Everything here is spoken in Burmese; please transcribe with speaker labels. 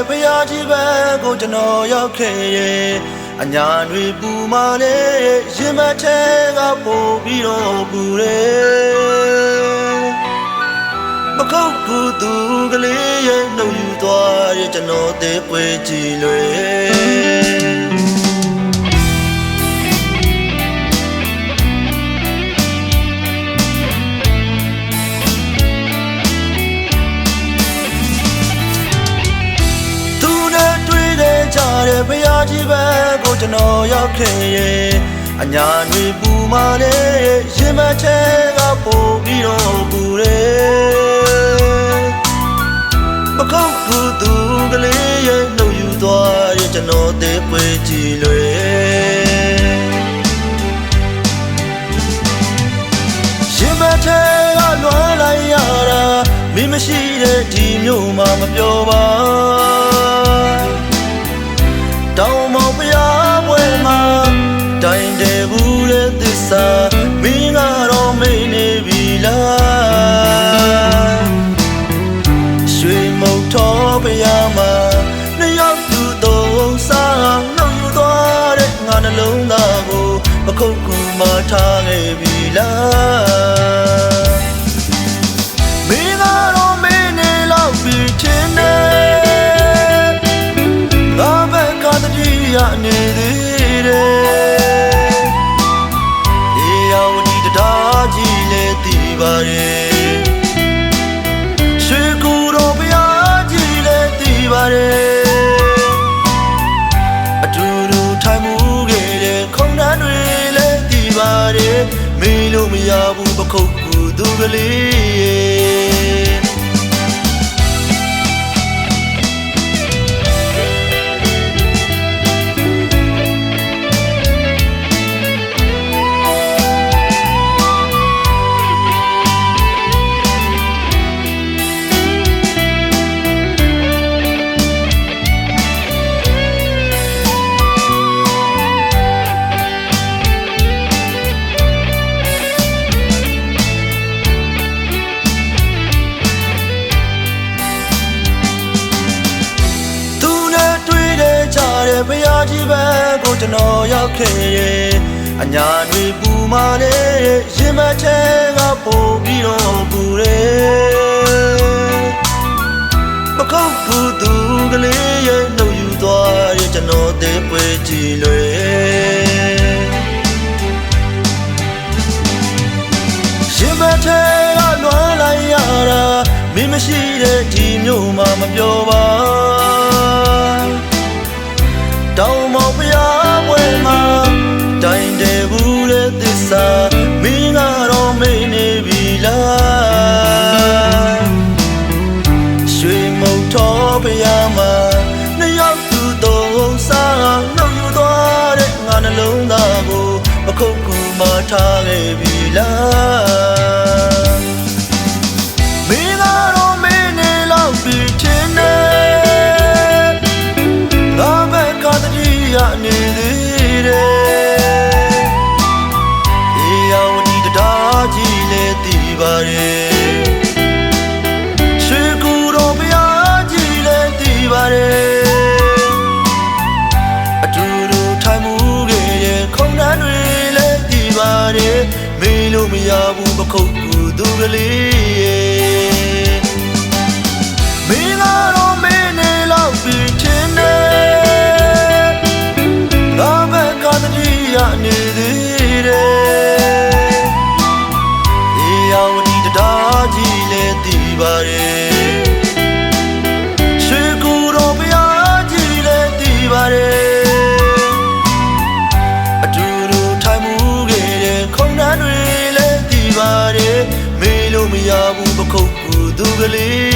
Speaker 1: တဲ့ဖရာကြီးပဲကိုကျွန်တော်ရောက်ခဲ့ရဲ့အညာတွေပူမာလေရင်မထဲကပို့ပြီးတော့ပူတယ်မခုတ်ကူသူကလေးရဲ့နှုတ်ယူသွားရဲ့ကျွန်တော်သေးပွေကြည့်လွယ် ကြီးပဲကိုကျွန်တော်ရောက်ခဲ့ရဲ့အညာတွေပူမာလေရင်မထဲကပို့ပြီးတော့ပူတယ်မခုတ်ကူသူကလေးရဲ့နှုတ်ယူသွားရဲ့ကျွန်တော်သေးပွေကြည့်လွယ်ရင်မထဲကလွမ်းလိုက်ရတာမင်းမရှိတဲ့ဒီမျိုးမှမပြောပါတော င်မောင်ဖျားပွဲမှာတိုင်တယ်ဘူးတဲ့သစ္စာမင်းကတော့မိတ်နေပြီလားရွှေမုတ်တော်ဖျားမှာနှစ်ယောက်သူသုံးစားနှုတ်ယူသွားတဲ့ငါနှလုံးသားကိုပခုတ်ကူမထားခဲ့ပြီလား သေးတယ်။အေယောင်ဒီတရားကြီးလေတည်ပါရဲ့။ရွှေကူတော်ဘုရားကြီးလေတည်ပါရဲ့။အတူတူထိုင်မှုခဲ့တဲ့ခုံတန်းတွေလေတည်ပါရဲ့။မေးလို့မရဘူးပခုတ်ကူသူကလေး ကြီးပဲကိုကျွန်တော်ရောက်ခဲ့ရဲ့အညာတွေပူမာလေရင်မထဲကပို့ပြီးတော့ပူတယ်မခုတ်ဘူးသူကလေးရဲ့နှုတ်ယူသွားရဲ့ကျွန်တော်သေးပွေကြည့်လွယ်ရင်မထဲကလွမ်းလိုက်ရတာမင်းမရှိတဲ့ဒီမျိုးမှမပြောပါ မှာနှစ်ယောက်သူသုံးစားနှုတ်ယူသွားတဲ့ငါနှလုံးသားကိုပခုတ်ကူမထားခဲ့ပြီလား မေးလို့မရဘူးပခုတ်ကူသူကလေး முதலே